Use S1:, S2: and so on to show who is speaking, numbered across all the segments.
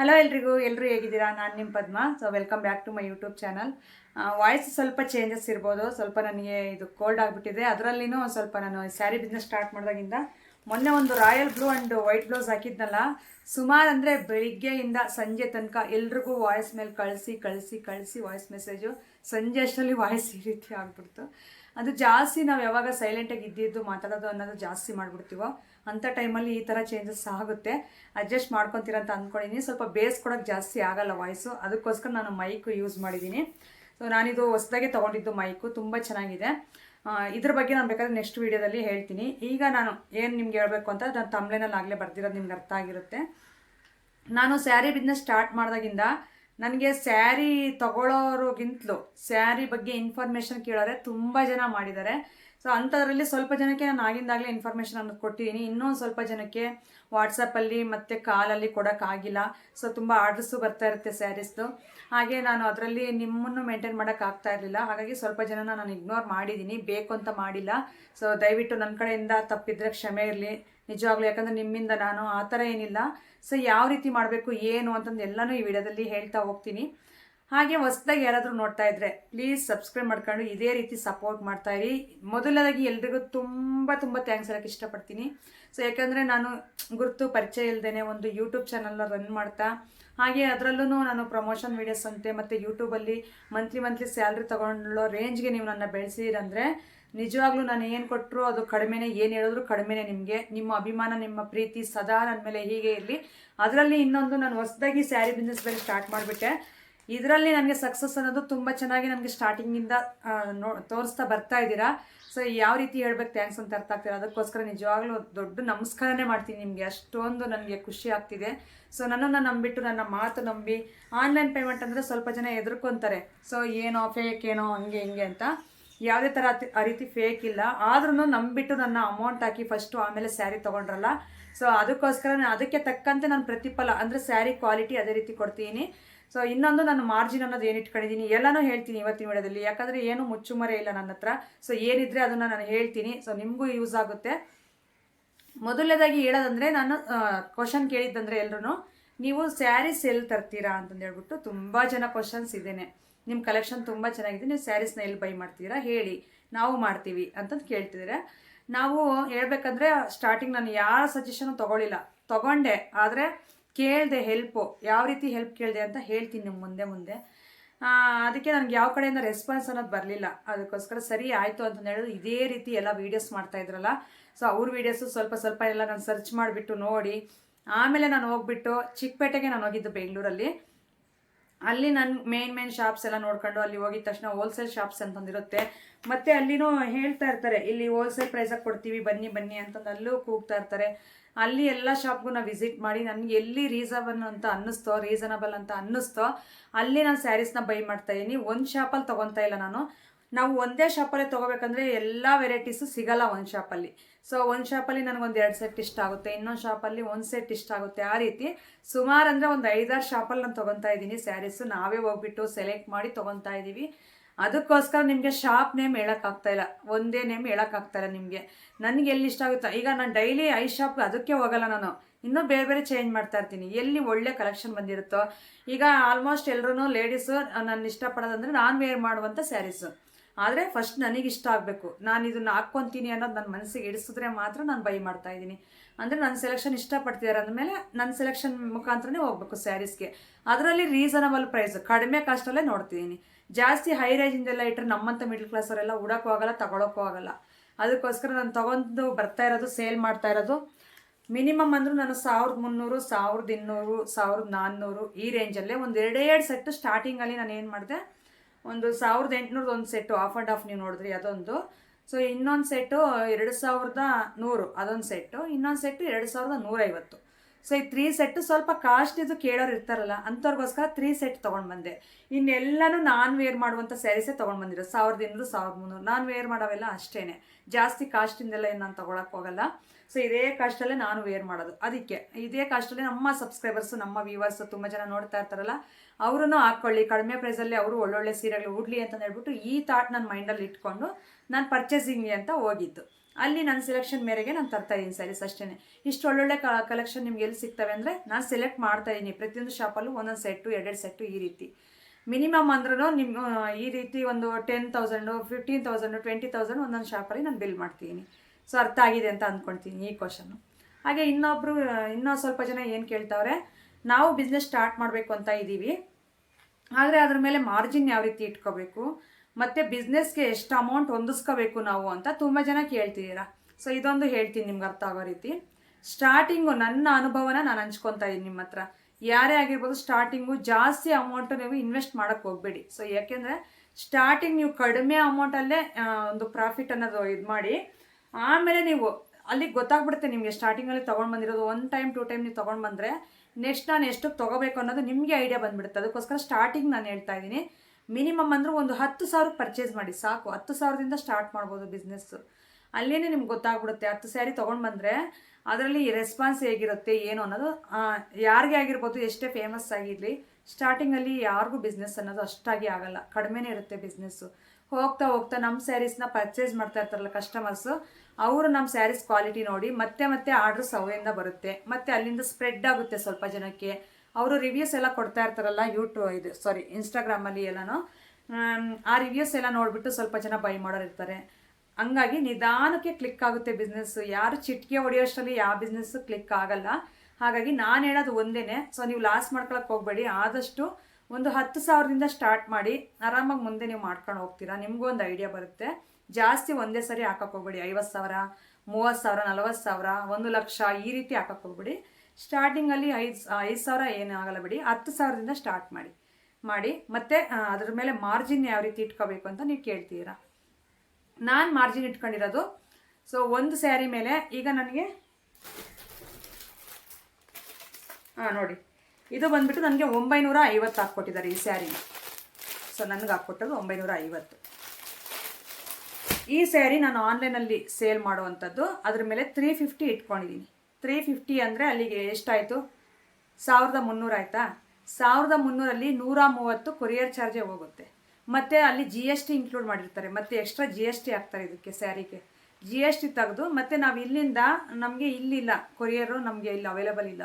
S1: Hello ಎಲ್ರಿಗೂ ಎಲ್ಲರೂ ಹೇಗಿದ್ದೀರಾ? ನಾನು ನಿಮ್ಮ Padma. So welcome back to my YouTube channel voice ಸ್ವಲ್ಪ ಚೇಂಜಸ್ ಇರ್ಬೋದು. ಸ್ವಲ್ಪ ನನಗೆ ಇದು ಕೋಲ್ಡ್ ಆಗಿಬಿಟ್ಟಿದೆ. ಅದರಲ್ಲಿನೂ ಸ್ವಲ್ಪ ನಾನು ಸ್ಯಾರಿ ಬಿಸ್ನೆಸ್ ಸ್ಟಾರ್ಟ್ ಮಾಡಿದಾಗಿಂದ ಮೊನ್ನೆ ಒಂದು royal blue and white blouse ಹಾಕಿದ್ನಲ್ಲ, ಸುಮಾರು ಅಂದರೆ ಬೆಳಿಗ್ಗೆಯಿಂದ ಸಂಜೆ ತನಕ ಎಲ್ರಿಗೂ ವಾಯ್ಸ್ ಮೇಲೆ ಕಳಿಸಿ ಕಳಿಸಿ ಕಳಿಸಿ ವಾಯ್ಸ್ ಮೆಸೇಜು ಸಂಜೆ ಅಷ್ಟರಲ್ಲಿ ವಾಯ್ಸ್ ಈ ರೀತಿ ಆಗ್ಬಿಡ್ತು. ಅದು ಜಾಸ್ತಿ ನಾವು ಯಾವಾಗ ಸೈಲೆಂಟಾಗಿ ಇದ್ದಿದ್ದು ಮಾತಾಡೋದು ಅನ್ನೋದು ಜಾಸ್ತಿ ಮಾಡಿಬಿಡ್ತೀವೋ ಅಂಥ ಟೈಮಲ್ಲಿ ಈ ಥರ ಚೇಂಜಸ್ ಆಗುತ್ತೆ. ಅಡ್ಜಸ್ಟ್ ಮಾಡ್ಕೊತೀರ ಅಂತ ಅಂದ್ಕೊಂಡಿದ್ದೀನಿ ಸ್ವಲ್ಪ ಬೇಸ್ ಕೊಡೋಕ್ಕೆ ಜಾಸ್ತಿ ಆಗಲ್ಲ ವಾಯ್ಸು ಅದಕ್ಕೋಸ್ಕರ ನಾನು ಮೈಕು ಯೂಸ್ ಮಾಡಿದ್ದೀನಿ ಸೊ ನಾನಿದು ಹೊಸದಾಗೆ ತೊಗೊಂಡಿದ್ದು ಮೈಕು ತುಂಬ ಚೆನ್ನಾಗಿದೆ. ಇದ್ರ ಬಗ್ಗೆ ನಾನು ಬೇಕಾದ್ರೆ ನೆಕ್ಸ್ಟ್ ವೀಡಿಯೋದಲ್ಲಿ ಹೇಳ್ತೀನಿ. ಈಗ ನಾನು ಏನು ನಿಮ್ಗೆ ಹೇಳಬೇಕು ಅಂತ ನಾನು ತಮ್ಲೇನಲ್ಲಿ ಆಗಲೇ ಬರ್ದಿರೋದು ನಿಮ್ಗೆ ಅರ್ಥ ಆಗಿರುತ್ತೆ. ನಾನು ಸ್ಯಾರಿ ಬಿಸ್ನೆಸ್ ಸ್ಟಾರ್ಟ್ ಮಾಡಿದಾಗಿಂದ ನನಗೆ ಸ್ಯಾರಿ ತಗೊಳ್ಳೋರಿಗಿಂತಲೂ ಸ್ಯಾರಿ ಬಗ್ಗೆ ಇನ್ಫಾರ್ಮೇಷನ್ ಕೇಳೋರೆ ತುಂಬ ಜನ ಮಾಡಿದ್ದಾರೆ ಸೊ ಅಂಥದ್ರಲ್ಲಿ ಸ್ವಲ್ಪ ಜನಕ್ಕೆ ನಾನು ಆಗಿಂದಾಗಲೇ ಇನ್ಫಾರ್ಮೇಷನ್ ಅನ್ನೋದು ಕೊಟ್ಟಿದ್ದೀನಿ ಇನ್ನೊಂದು ಸ್ವಲ್ಪ ಜನಕ್ಕೆ ವಾಟ್ಸಪ್ಪಲ್ಲಿ ಮತ್ತು ಕಾಲಲ್ಲಿ ಕೊಡೋಕ್ಕಾಗಿಲ್ಲ ಸೊ ತುಂಬ ಆರ್ಡರ್ಸು ಬರ್ತಾ ಇರುತ್ತೆ ಸ್ಯಾರೀಸ್ದು ಹಾಗೆ ನಾನು ಅದರಲ್ಲಿ ನಿಮ್ಮನ್ನು ಮೇಂಟೈನ್ ಮಾಡೋಕ್ಕಾಗ್ತಾ ಇರಲಿಲ್ಲ. ಹಾಗಾಗಿ ಸ್ವಲ್ಪ ಜನನ ನಾನು ಇಗ್ನೋರ್ ಮಾಡಿದ್ದೀನಿ ಬೇಕು ಅಂತ ಮಾಡಿಲ್ಲ. ಸೊ ದಯವಿಟ್ಟು ನನ್ನ ಕಡೆಯಿಂದ ತಪ್ಪಿದ್ರೆ ಕ್ಷಮೆ ಇರಲಿ. ನಿಜವಾಗ್ಲೂ ಯಾಕಂದರೆ ನಿಮ್ಮಿಂದ ನಾನು ಆ ಥರ ಏನಿಲ್ಲ. ಸೊ ಯಾವ ರೀತಿ ಮಾಡಬೇಕು, ಏನು ಅಂತಂದು ಎಲ್ಲನೂ ಈ ವಿಡಿಯೋದಲ್ಲಿ ಹೇಳ್ತಾ ಹೋಗ್ತೀನಿ. ಹಾಗೆ ಹೊಸದಾಗಿ ಯಾರಾದರೂ ನೋಡ್ತಾ ಇದ್ರೆ ಪ್ಲೀಸ್ ಸಬ್ಸ್ಕ್ರೈಬ್ ಮಾಡ್ಕೊಂಡು ಇದೇ ರೀತಿ ಸಪೋರ್ಟ್ ಮಾಡ್ತಾ ಇರಿ. ಮೊದಲನೇದಾಗಿ ಎಲ್ರಿಗೂ ತುಂಬ ತುಂಬ ಥ್ಯಾಂಕ್ಸ್ ಹೇಳಕ್ಕೆ ಇಷ್ಟಪಡ್ತೀನಿ. ಸೊ ಯಾಕಂದರೆ ನಾನು ಗುರುತು ಪರಿಚಯ ಇಲ್ಲದೇ ಒಂದು ಯೂಟ್ಯೂಬ್ ಚಾನಲ್ನ ರನ್ ಮಾಡ್ತಾ, ಹಾಗೆ ಅದರಲ್ಲೂ ನಾನು ಪ್ರಮೋಷನ್ ವೀಡಿಯೋಸ್ ಅಂತೆ ಮತ್ತು ಯೂಟ್ಯೂಬಲ್ಲಿ ಮಂತ್ಲಿ ಮಂತ್ಲಿ ಸ್ಯಾಲ್ರಿ ತೊಗೊಂಡೋ ರೇಂಜ್ಗೆ ನೀವು ನನ್ನ ಬೆಳೆಸಿರಂದರೆ ನಿಜವಾಗ್ಲೂ ನಾನು ಏನು ಕೊಟ್ಟರು ಅದು ಕಡಿಮೆನೇ, ಏನು ಹೇಳಿದ್ರು ಕಡಿಮೆನೇ ನಿಮಗೆ. ನಿಮ್ಮ ಅಭಿಮಾನ, ನಿಮ್ಮ ಪ್ರೀತಿ ಸದಾ ನನ್ನ ಮೇಲೆ ಹೀಗೆ ಇರಲಿ. ಅದರಲ್ಲಿ ಇನ್ನೊಂದು ನಾನು ಹೊಸದಾಗಿ ಸ್ಯಾರಿ ಬಿಸ್ನೆಸ್ ಬೇರೆ ಸ್ಟಾರ್ಟ್ ಮಾಡಿಬಿಟ್ಟೆ. ಇದರಲ್ಲಿ ನನಗೆ ಸಕ್ಸಸ್ ಅನ್ನೋದು ತುಂಬ ಚೆನ್ನಾಗಿ ನನಗೆ ಸ್ಟಾರ್ಟಿಂಗಿಂದ ನೋ, ತೋರಿಸ್ತಾ ಬರ್ತಾ ಇದ್ದೀರಾ? ಸೊ ಯಾವ ರೀತಿ ಹೇಳ್ಬೇಕು ಥ್ಯಾಂಕ್ಸ್ ಅಂತ ಅರ್ಥ ಆಗ್ತಿಲ್ಲ. ಅದಕ್ಕೋಸ್ಕರ ನಿಜವಾಗ್ಲೂ ದೊಡ್ಡ ನಮಸ್ಕಾರನೇ ಮಾಡ್ತೀನಿ ನಿಮಗೆ. ಅಷ್ಟೊಂದು ನನಗೆ ಖುಷಿ ಆಗ್ತಿದೆ. ಸೊ ನನ್ನನ್ನು ನಂಬಿಟ್ಟು, ನನ್ನ ಮಾತು ನಂಬಿ ಆನ್ಲೈನ್ ಪೇಮೆಂಟ್ ಅಂದರೆ ಸ್ವಲ್ಪ ಜನ ಎದುರ್ಕೊತಾರೆ ಸೊ ಏನೋ ಫೇಕ್ ಏನೋ ಹಂಗೆ, ಹಿಂಗೆ ಅಂತ. ಯಾವುದೇ ಥರ ಆ ರೀತಿ ಫೇಕ್ ಇಲ್ಲ. ಆದ್ರೂ ನಂಬಿಟ್ಟು ನನ್ನ ಅಮೌಂಟ್ ಹಾಕಿ ಫಸ್ಟು ಆಮೇಲೆ ಸ್ಯಾರಿ ತೊಗೊಂಡ್ರಲ್ಲ. ಸೊ ಅದಕ್ಕೋಸ್ಕರ ಅದಕ್ಕೆ ತಕ್ಕಂತೆ ನಾನು ಪ್ರತಿಫಲ, ಅಂದರೆ ಸ್ಯಾರಿ ಕ್ವಾಲಿಟಿ ಅದೇ ರೀತಿ ಕೊಡ್ತೀನಿ. ಸೊ ಇನ್ನೊಂದು ನಾನು ಮಾರ್ಜಿನ್ ಅನ್ನೋದು ಏನು ಇಟ್ಕೊಂಡಿದ್ದೀನಿ ಎಲ್ಲನೂ ಹೇಳ್ತೀನಿ ಇವತ್ತಿನ ವಿಡಿಯೋದಲ್ಲಿ. ಯಾಕಂದರೆ ಏನು ಮುಚ್ಚುಮರೆ ಇಲ್ಲ ನನ್ನ ಹತ್ರ. ಸೊ ಏನಿದ್ರೆ ಅದನ್ನು ನಾನು ಹೇಳ್ತೀನಿ. ಸೊ ನಿಮಗೂ ಯೂಸ್ ಆಗುತ್ತೆ. ಮೊದಲನೇದಾಗಿ ಹೇಳೋದಂದರೆ ನಾನು ಕ್ವಶನ್ ಕೇಳಿದ್ದಂದರೆ ಎಲ್ಲರೂ ನೀವು ಸ್ಯಾರೀಸ್ ಎಲ್ಲಿ ತರ್ತೀರಾ ಅಂತಂದು ಹೇಳ್ಬಿಟ್ಟು ತುಂಬ ಜನ ಕ್ವಶನ್ಸ್ ಇದ್ದೇನೆ ನಿಮ್ಮ ಕಲೆಕ್ಷನ್ ತುಂಬ ಚೆನ್ನಾಗಿದೆ. ನೀವು ಸ್ಯಾರೀಸ್ನ ಎಲ್ಲಿ ಬೈ ಮಾಡ್ತೀರಾ? ಹೇಳಿ. ನಾವು ಮಾಡ್ತೀವಿ ಅಂತಂದು ಕೇಳ್ತಿದ್ದೀರಾ ನಾವು ಹೇಳ್ಬೇಕಂದ್ರೆ ಸ್ಟಾರ್ಟಿಂಗ್ ನಾನು ಯಾರ ಸಜೆಷನು ತೊಗೊಳ್ಳಿಲ್ಲ ತೊಗೊಂಡೆ. ಆದರೆ ಕೇಳಿದೆ ಹೆಲ್ಪು ಯಾವ ರೀತಿ ಹೆಲ್ಪ್ ಕೇಳಿದೆ ಅಂತ ಹೇಳ್ತೀನಿ ನಿಮ್ಮ ಮುಂದೆ ಮುಂದೆ. ಅದಕ್ಕೆ ನನಗೆ ಯಾವ ಕಡೆಯಿಂದ ರೆಸ್ಪಾನ್ಸ್ ಅನ್ನೋದು ಬರಲಿಲ್ಲ. ಅದಕ್ಕೋಸ್ಕರ ಸರಿ ಆಯಿತು ಅಂತ ಹೇಳಿದ್ರು ಇದೇ ರೀತಿ ಎಲ್ಲ ವೀಡಿಯೋಸ್ ಮಾಡ್ತಾ ಇದ್ರಲ್ಲ. ಸೊ ಅವ್ರ ವೀಡಿಯೋಸು ಸ್ವಲ್ಪ ಸ್ವಲ್ಪ ಎಲ್ಲ ನಾನು ಸರ್ಚ್ ಮಾಡಿಬಿಟ್ಟು ನೋಡಿ. ಆಮೇಲೆ ನಾನು ಹೋಗ್ಬಿಟ್ಟು ಚಿಕ್ಕಪೇಟೆಗೆ ನಾನು ಹೋಗಿದ್ದು ಬೆಂಗಳೂರಲ್ಲಿ. ಅಲ್ಲಿ ನನ್ನ ಮೇನ್ ಮೇನ್ ಶಾಪ್ಸ್ ಎಲ್ಲ ನೋಡ್ಕೊಂಡು ಅಲ್ಲಿ ಹೋಗಿದ ತಕ್ಷಣ ಹೋಲ್ಸೇಲ್ ಶಾಪ್ಸ್ ಅಂತಂದಿರುತ್ತೆ ಮತ್ತೆ ಅಲ್ಲಿನೂ ಹೇಳ್ತಾ ಇರ್ತಾರೆ, ಇಲ್ಲಿ ಹೋಲ್ಸೇಲ್ ಪ್ರೈಸಾಗಿ ಕೊಡ್ತೀವಿ, ಬನ್ನಿ ಬನ್ನಿ ಅಂತಂದು ಅಲ್ಲೂ ಕೂಗ್ತಾ ಇರ್ತಾರೆ. ಅಲ್ಲಿ ಎಲ್ಲ ಶಾಪ್ಗೂ ನಾವು ವಿಸಿಟ್ ಮಾಡಿ ನನಗೆ ಎಲ್ಲಿ ರೀಸನಬಲ್ ಅಂತ ಅನ್ನಿಸ್ತೋ ರೀಸನಬಲ್ ಅಂತ ಅನ್ನಿಸ್ತೋ, ಅಲ್ಲಿ ನಾನು ಸ್ಯಾರೀಸ್ನ ಬೈ ಮಾಡ್ತಾ ಇದ್ದೀನಿ ಒಂದು ಶಾಪಲ್ಲಿ ತೊಗೊತಾ ಇಲ್ಲ ನಾನು. ನಾವು ಒಂದೇ ಶಾಪಲ್ಲೇ ತೊಗೋಬೇಕಂದ್ರೆ ಎಲ್ಲ ವೆರೈಟೀಸು ಸಿಗಲ್ಲ ಒಂದು ಶಾಪಲ್ಲಿ ಸೊ ಒಂದು ಶಾಪಲ್ಲಿ ನನಗೊಂದು ಎರಡು ಸೆಟ್ ಇಷ್ಟ ಆಗುತ್ತೆ, ಇನ್ನೊಂದು ಶಾಪಲ್ಲಿ ಒಂದು ಸೆಟ್ ಇಷ್ಟ ಆಗುತ್ತೆ. ಆ ರೀತಿ ಸುಮಾರು ಅಂದರೆ ಒಂದು ಐದಾರು ಶಾಪಲ್ಲಿ ನಾನು ತೊಗೊತಾ ಇದ್ದೀನಿ ಸ್ಯಾರೀಸು ನಾವೇ ಹೋಗ್ಬಿಟ್ಟು ಸೆಲೆಕ್ಟ್ ಮಾಡಿ ತೊಗೊತಾ ಇದ್ದೀವಿ ಅದಕ್ಕೋಸ್ಕರ ನಿಮಗೆ ಶಾಪ್ ನೇಮ್ ಹೇಳೋಕ್ಕಾಗ್ತಾ ಇಲ್ಲ. ಒಂದೇ ನೇಮ್ ಹೇಳೋಕ್ಕಾಗ್ತಾ ಇಲ್ಲ ನಿಮಗೆ. ನನಗೆ ಎಲ್ಲಿ ಇಷ್ಟ ಆಗುತ್ತೋ, ಈಗ ನಾನು ಡೈಲಿ ಐ ಶಾಪ್ ಅದಕ್ಕೆ ಹೋಗಲ್ಲ ನಾನು. ಇನ್ನೂ ಬೇರೆ ಬೇರೆ ಚೇಂಜ್ ಮಾಡ್ತಾ ಇರ್ತೀನಿ. ಎಲ್ಲಿ ಒಳ್ಳೆ ಕಲೆಕ್ಷನ್ ಬಂದಿರುತ್ತೋ, ಈಗ ಆಲ್ಮೋಸ್ಟ್ ಎಲ್ಲರೂ ಲೇಡೀಸು ನಾನು ಇಷ್ಟಪಡೋದಂದರೆ ನಾನು ವೇರ್ ಮಾಡುವಂಥ ಸ್ಯಾರೀಸು ಆದರೆ ಫಸ್ಟ್ ನನಗೆ ಇಷ್ಟ ಆಗಬೇಕು. ನಾನು ಇದನ್ನು ಹಾಕ್ಕೊತೀನಿ ಅನ್ನೋದು ನನ್ನ ಮನಸ್ಸಿಗೆ ಇಡಿಸಿದ್ರೆ ಮಾತ್ರ ನಾನು ಬೈ ಮಾಡ್ತಾ ಇದ್ದೀನಿ. ಅಂದರೆ ನನ್ನ ಸೆಲೆಕ್ಷನ್ ಇಷ್ಟಪಡ್ತಿದ್ದಾರೆ ಅಂದಮೇಲೆ ನನ್ನ ಸೆಲೆಕ್ಷನ್ ಮುಖಾಂತರನೇ ಹೋಗ್ಬೇಕು ಸ್ಯಾರೀಸ್ಗೆ ಅದರಲ್ಲಿ ರೀಸನಬಲ್ ಪ್ರೈಸ್ ಕಡಿಮೆ ಕಾಸ್ಟಲ್ಲೇ ನೋಡ್ತಿದ್ದೀನಿ ಜಾಸ್ತಿ ಹೈ ರೇಂಜಿಂದೆಲ್ಲ ಇಟ್ಟರೆ ನಮ್ಮಂಥ ಮಿಡ್ಲ್ ಕ್ಲಾಸ್ ಅವರೆಲ್ಲ ಉಡೋಕ್ಕೂ ಆಗಲ್ಲ, ತಗೊಳಕ್ಕೂ ಆಗಲ್ಲ. ಅದಕ್ಕೋಸ್ಕರ ನಾನು ತೊಗೊಂಡು ಬರ್ತಾ ಇರೋದು ಸೇಲ್ ಮಾಡ್ತಾ ಇರೋದು. ಮಿನಿಮಮ್ ಅಂದರೂ ನಾನು ಸಾವಿರದ ಮುನ್ನೂರು, ಸಾವಿರದ ಇನ್ನೂರು, ಸಾವಿರದ ನಾನ್ನೂರು ಈ ರೇಂಜಲ್ಲೇ ಒಂದು ಎರಡೇ ಎರಡು ಸೆಟ್ಟು ಸ್ಟಾರ್ಟಿಂಗಲ್ಲಿ ನಾನು ಏನು ಮಾಡಿದೆ? ಒಂದು ಸಾವಿರದ ಎಂಟುನೂರದ ಒಂದು ಸೆಟ್ಟು ಆಫ್ ಆ್ಯಂಡ್ ಆಫ್ ನೀವು ನೋಡಿದ್ರಿ ಅದೊಂದು. ಸೊ ಇನ್ನೊಂದು ಸೆಟ್ಟು ಎರಡು ಸಾವಿರದ ನೂರು, ಅದೊಂದು ಸೆಟ್ಟು. ಇನ್ನೊಂದು ಸೆಟ್ಟು ಎರಡು ಸಾವಿರದ ನೂರೈವತ್ತು. ಸೊ ಈ ತ್ರೀ ಸೆಟ್ಟು ಸ್ವಲ್ಪ ಕಾಸ್ಟ್ ಇದು ಕೇಳೋರು ಇರ್ತಾರಲ್ಲ ಅಂಥವ್ರಿಗೋಸ್ಕರ ತ್ರೀ ಸೆಟ್ ತೊಗೊಂಡು ಬಂದೆ. ಇನ್ನೆಲ್ಲನೂ ನಾನು ವೇರ್ ಮಾಡುವಂಥ ಸ್ಯಾರೀಸೇ ತೊಗೊಂಡು ಬಂದಿರೋ ಸಾವಿರದ ಇನ್ನೂರು ಸಾವಿರದ ಮುನ್ನೂರು. ನಾನು ವೇರ್ ಮಾಡೋವೆಲ್ಲ ಅಷ್ಟೇ ಜಾಸ್ತಿ ಕಾಸ್ಟಿಂದೆಲ್ಲ ಏನು ನಾನು ತೊಗೊಳಕ್ಕೆ ಹೋಗಲ್ಲ. ಸೊ ಇದೇ ಕಾಸ್ಟಲ್ಲೇ ನಾನು ವೇರ್ ಮಾಡೋದು. ಅದಕ್ಕೆ, ಇದೇ ಕಾಸ್ಟಲ್ಲೇ ನಮ್ಮ ಸಬ್ಸ್ಕ್ರೈಬರ್ಸು ನಮ್ಮ ವ್ಯೂವರ್ಸು ತುಂಬ ಜನ ನೋಡ್ತಾ ಇರ್ತಾರಲ್ಲ ಅವರೂ ಹಾಕ್ಕೊಳ್ಳಿ ಕಡಿಮೆ ಪ್ರೈಸಲ್ಲಿ ಅವರು ಒಳ್ಳೊಳ್ಳೆ ಸೀರೆಗಳು ಉಡ್ಲಿ ಅಂತ ಹೇಳ್ಬಿಟ್ಟು ಈ ಥಾಟ್ ನನ್ನ ಮೈಂಡಲ್ಲಿ ಇಟ್ಕೊಂಡು ನಾನು ಪರ್ಚೇಸಿಂಗ್ಗೆ ಅಂತ ಹೋಗಿದ್ದು. ಅಲ್ಲಿ ನನ್ನ ಸೆಲೆಕ್ಷನ್ ಮೇರೆಗೆ ನಾನು ತರ್ತಾ ಇದ್ದೀನಿ ಸ್ಯಾರೀಸ್ ಅಷ್ಟೇ ಇಷ್ಟು ಒಳ್ಳೊಳ್ಳೆ ಕಲೆಕ್ಷನ್ ನಿಮ್ಗೆ ಎಲ್ಲಿ ಸಿಗ್ತವೆ ಅಂದರೆ ನಾನು ಸೆಲೆಕ್ಟ್ ಮಾಡ್ತಾ ಇದ್ದೀನಿ ಪ್ರತಿಯೊಂದು ಶಾಪಲ್ಲೂ ಒಂದೊಂದು ಸೆಟ್ಟು ಎರಡೆರಡು ಸೆಟ್ಟು ಈ ರೀತಿ. ಮಿನಿಮಮ್ ಅಂದ್ರೂ ನಿಮ್ಮ ಈ ರೀತಿ ಒಂದು ten thousand fifteen thousand twenty thousand ಒಂದೊಂದು ಶಾಪಲ್ಲಿ ನಾನು ಬಿಲ್ ಮಾಡ್ತೀನಿ. ಸೊ ಅರ್ಥ ಆಗಿದೆ ಅಂತ ಅಂದ್ಕೊಳ್ತೀನಿ ಈ ಕ್ವಶನ್ನು ಹಾಗೆ ಇನ್ನೊಬ್ಬರು ಇನ್ನೂ ಸ್ವಲ್ಪ ಜನ ಏನು ಕೇಳ್ತಾವ್ರೆ, ನಾವು ಬಿಸ್ನೆಸ್ ಸ್ಟಾರ್ಟ್ ಮಾಡಬೇಕು ಅಂತ ಇದ್ದೀವಿ ಆದರೆ ಅದ್ರ ಮೇಲೆ ಮಾರ್ಜಿನ್ ಯಾವ ರೀತಿ ಇಟ್ಕೋಬೇಕು, ಮತ್ತು ಬಿಸ್ನೆಸ್ಗೆ ಎಷ್ಟು ಅಮೌಂಟ್ ಹೊಂದಿಸ್ಕೋಬೇಕು ನಾವು ಅಂತ ತುಂಬ ಜನ ಕೇಳ್ತಿದ್ದೀರಾ. ಸೊ ಇದೊಂದು ಹೇಳ್ತೀನಿ ನಿಮ್ಗೆ ಅರ್ಥ ಆಗೋ ರೀತಿ. ಸ್ಟಾರ್ಟಿಂಗು ನನ್ನ ಅನುಭವನ ನಾನು ಹಂಚ್ಕೊತಾ ಇದ್ದೀನಿ ನಿಮ್ಮ ಹತ್ರ. ಯಾರೇ ಆಗಿರ್ಬೋದು ಸ್ಟಾರ್ಟಿಂಗು ಜಾಸ್ತಿ ಅಮೌಂಟು ನೀವು ಇನ್ವೆಸ್ಟ್ ಮಾಡೋಕ್ಕೆ ಹೋಗಬೇಡಿ. ಸೊ ಯಾಕೆಂದರೆ ಸ್ಟಾರ್ಟಿಂಗ್ ನೀವು ಕಡಿಮೆ ಅಮೌಂಟಲ್ಲೇ ಒಂದು ಪ್ರಾಫಿಟ್ ಅನ್ನೋದು ಇದು ಮಾಡಿ, ಆಮೇಲೆ ನೀವು ಅಲ್ಲಿಗೆ ಗೊತ್ತಾಗ್ಬಿಡುತ್ತೆ ನಿಮಗೆ ಸ್ಟಾರ್ಟಿಂಗಲ್ಲಿ ತೊಗೊಂಡು ಬಂದಿರೋದು ಒನ್ ಟೈಮ್ ಟೂ ಟೈಮ್ ನೀವು ತೊಗೊಂಡು ಬಂದರೆ ನೆಕ್ಸ್ಟ್ ನಾನು ಎಷ್ಟು ತೊಗೋಬೇಕು ಅನ್ನೋದು ನಿಮಗೆ ಐಡಿಯಾ ಬಂದುಬಿಡುತ್ತೆ. ಅದಕ್ಕೋಸ್ಕರ ಸ್ಟಾರ್ಟಿಂಗ್ ನಾನು ಹೇಳ್ತಾ ಇದ್ದೀನಿ. ಮಿನಿಮಮ್ ಅಂದ್ರೆ ಒಂದು ಹತ್ತು ಸಾವಿರ ಪರ್ಚೇಸ್ ಮಾಡಿ, ಸಾಕು. ಹತ್ತು ಸಾವಿರದಿಂದ ಸ್ಟಾರ್ಟ್ ಮಾಡ್ಬೋದು ಬಿಸ್ನೆಸ್ಸು ಅಲ್ಲೇ ನಿಮ್ಗೆ ಗೊತ್ತಾಗ್ಬಿಡುತ್ತೆ. ಹತ್ತು ಸ್ಯಾರಿ ತೊಗೊಂಡು ಬಂದರೆ ಅದರಲ್ಲಿ ರೆಸ್ಪಾನ್ಸ್ ಹೇಗಿರುತ್ತೆ, ಏನು ಅನ್ನೋದು ಯಾರಿಗೆ ಆಗಿರ್ಬೋದು, ಎಷ್ಟೇ ಫೇಮಸ್ ಆಗಿರಲಿ ಸ್ಟಾರ್ಟಿಂಗಲ್ಲಿ ಯಾರಿಗೂ ಬಿಸ್ನೆಸ್ ಅನ್ನೋದು ಅಷ್ಟಾಗಿ ಆಗಲ್ಲ. ಕಡಿಮೆನೇ ಇರುತ್ತೆ ಬಿಸ್ನೆಸ್ಸು ಹೋಗ್ತಾ ಹೋಗ್ತಾ ನಮ್ಮ ಸ್ಯಾರೀಸ್ನ ಪರ್ಚೇಸ್ ಮಾಡ್ತಾ ಇರ್ತಾರಲ್ಲ ಕಸ್ಟಮರ್ಸು ಅವರು ನಮ್ಮ ಸ್ಯಾರೀಸ್ ಕ್ವಾಲಿಟಿ ನೋಡಿ ಮತ್ತೆ ಮತ್ತೆ ಆರ್ಡ್ರ್ ಸವೆಯಿಂದ ಬರುತ್ತೆ. ಮತ್ತೆ ಅಲ್ಲಿಂದ ಸ್ಪ್ರೆಡ್ ಆಗುತ್ತೆ ಸ್ವಲ್ಪ ಜನಕ್ಕೆ. ಅವರು ರಿವ್ಯೂಸ್ ಎಲ್ಲ ಕೊಡ್ತಾ ಇರ್ತಾರಲ್ಲ ಯೂಟ್ಯೂಬ್ ಇದು ಸಾರಿ ಇನ್ಸ್ಟಾಗ್ರಾಮಲ್ಲಿ ಎಲ್ಲನೂ. ಆ ರಿವ್ಯೂಸ್ ಎಲ್ಲ ನೋಡಿಬಿಟ್ಟು ಸ್ವಲ್ಪ ಜನ ಬೈ ಮಾಡೋರು ಇರ್ತಾರೆ ಹಂಗಾಗಿ ನಿಧಾನಕ್ಕೆ ಕ್ಲಿಕ್ ಆಗುತ್ತೆ ಬಿಸ್ನೆಸ್ ಯಾರು ಚಿಟಿಕೆ ಹೊಡೆಯೋಷ್ಟರಲ್ಲಿ ಯಾವ ಬಿಸ್ನೆಸ್ಸು ಕ್ಲಿಕ್ ಆಗಲ್ಲ. ಹಾಗಾಗಿ ನಾನು ಹೇಳೋದು ಒಂದೇ ಸೊ ನೀವು ಲಾಸ್ ಮಾಡ್ಕೊಳಕ್ಕೆ ಹೋಗಬೇಡಿ. ಆದಷ್ಟು ಒಂದು ಹತ್ತು ಸಾವಿರದಿಂದ ಸ್ಟಾರ್ಟ್ ಮಾಡಿ ಆರಾಮಾಗಿ ಮುಂದೆ ನೀವು ಮಾಡ್ಕೊಂಡು ಹೋಗ್ತೀರಾ. ನಿಮಗೂ ಒಂದು ಐಡಿಯಾ ಬರುತ್ತೆ. ಜಾಸ್ತಿ ಒಂದೇ ಸರಿ ಹಾಕಕ್ಕೆ ಹೋಗ್ಬೇಡಿ. ಐವತ್ತು ಸಾವಿರ, ಮೂವತ್ತು ಸಾವಿರ, ನಲವತ್ತು ಸಾವಿರ, ಒಂದು ಲಕ್ಷ ಈ ರೀತಿ ಹಾಕಕ್ಕೆ ಹೋಗ್ಬೇಡಿ. ಸ್ಟಾರ್ಟಿಂಗಲ್ಲಿ ಐದು ಐದು ಸಾವಿರ ಏನೂ ಆಗಲ್ಲ ಬಿಡಿ. ಹತ್ತು ಸಾವಿರದಿಂದ ಸ್ಟಾರ್ಟ್ ಮಾಡಿ. ಮಾಡಿ. ಮತ್ತು ಅದ್ರ ಮೇಲೆ ಮಾರ್ಜಿನ್ ಯಾವ ರೀತಿ ಇಟ್ಕೋಬೇಕು ಅಂತ ನೀವು ಕೇಳ್ತೀರಾ. ನಾನು ಮಾರ್ಜಿನ್ ಇಟ್ಕೊಂಡಿರೋದು. ಸೊ ಒಂದು ಸ್ಯಾರಿ ಮೇಲೆ ಈಗ ನನಗೆ ಹಾಂ ನೋಡಿ. ಇದು ಬಂದ್ಬಿಟ್ಟು ನನಗೆ ಒಂಬೈನೂರ ಐವತ್ತು ಹಾಕ್ಕೊಟ್ಟಿದ್ದಾರೆ ಈ ಸ್ಯಾರಿನ ಸೊ ನನಗೆ ಹಾಕ್ಕೊಟ್ಟದು ಒಂಬೈನೂರ ಐವತ್ತು ಈ ಸ್ಯಾರಿ ನಾನು ಆನ್ಲೈನಲ್ಲಿ ಸೇಲ್ ಮಾಡುವಂಥದ್ದು. ಅದ್ರ ಮೇಲೆ ತ್ರೀ ಫಿಫ್ಟಿ ಇಟ್ಕೊಂಡಿದ್ದೀನಿ. ತ್ರೀ ಫಿಫ್ಟಿ ಅಂದರೆ ಅಲ್ಲಿಗೆ ಎಷ್ಟಾಯಿತು? ಸಾವಿರದ ಮುನ್ನೂರು ಆಯಿತಾ ಸಾವಿರದ ಮುನ್ನೂರಲ್ಲಿ ನೂರ ಮೂವತ್ತು ಕೊರಿಯರ್ ಚಾರ್ಜೇ ಹೋಗುತ್ತೆ. ಮತ್ತು ಅಲ್ಲಿ ಜಿ ಎಸ್ ಟಿ ಇನ್ಕ್ಲೂಡ್ ಮಾಡಿರ್ತಾರೆ. ಮತ್ತು ಎಕ್ಸ್ಟ್ರಾ ಜಿ ಎಸ್ ಟಿ ಹಾಕ್ತಾರೆ ಇದಕ್ಕೆ, ಸ್ಯಾರಿಗೆ. ಜಿ ಎಸ್ ಟಿ ತೆಗೆದು ಮತ್ತು ನಾವು ಇಲ್ಲಿಂದ ನಮಗೆ ಇಲ್ಲಿಲ್ಲ, ಕೊರಿಯರು ನಮಗೆ ಇಲ್ಲಿ ಅವೈಲೇಬಲ್ ಇಲ್ಲ.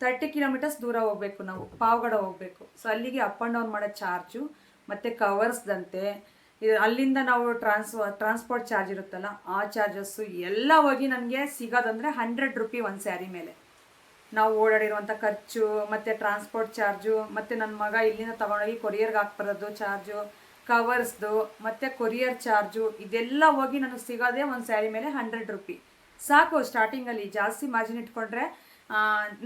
S1: ತರ್ಟಿ ಕಿಲೋಮೀಟರ್ಸ್ ದೂರ ಹೋಗಬೇಕು ನಾವು, ಪಾವಗಡ ಹೋಗಬೇಕು. ಸೊ ಅಲ್ಲಿಗೆ ಅಪ್ ಆ್ಯಂಡ್ ಡೌನ್ ಮಾಡೋ ಚಾರ್ಜು ಮತ್ತು ಕವರ್ಸ್ದಂತೆ ಇದು ಅಲ್ಲಿಂದ ನಾವು ಟ್ರಾನ್ಸ್ ಟ್ರಾನ್ಸ್ಪೋರ್ಟ್ ಚಾರ್ಜ್ ಇರುತ್ತಲ್ಲ, ಆ ಚಾರ್ಜಸ್ಸು ಎಲ್ಲ ಹೋಗಿ ನನಗೆ ಸಿಗೋದಂದರೆ ಹಂಡ್ರೆಡ್ ರುಪಿ ಒಂದು ಸ್ಯಾರಿ ಮೇಲೆ. ನಾವು ಓಡಾಡಿರುವಂಥ ಖರ್ಚು, ಮತ್ತು ಟ್ರಾನ್ಸ್ಪೋರ್ಟ್ ಚಾರ್ಜು ಮತ್ತು ನನ್ನ ಮಗ ಇಲ್ಲಿಂದ ತೊಗೊಂಡೋಗಿ ಕೊರಿಯರ್ಗೆ ಹಾಕ್ಬರೋದು ಚಾರ್ಜು ಕವರ್ಸ್ದು, ಮತ್ತು ಕೊರಿಯರ್ ಚಾರ್ಜು, ಇದೆಲ್ಲ ಹೋಗಿ ನನಗೆ ಸಿಗೋದೇ ಒಂದು ಸ್ಯಾರಿ ಮೇಲೆ ಹಂಡ್ರೆಡ್ ರುಪಿ. ಸಾಕು, ಸ್ಟಾರ್ಟಿಂಗಲ್ಲಿ ಜಾಸ್ತಿ ಮಾರ್ಜಿನ್ ಇಟ್ಕೊಂಡ್ರೆ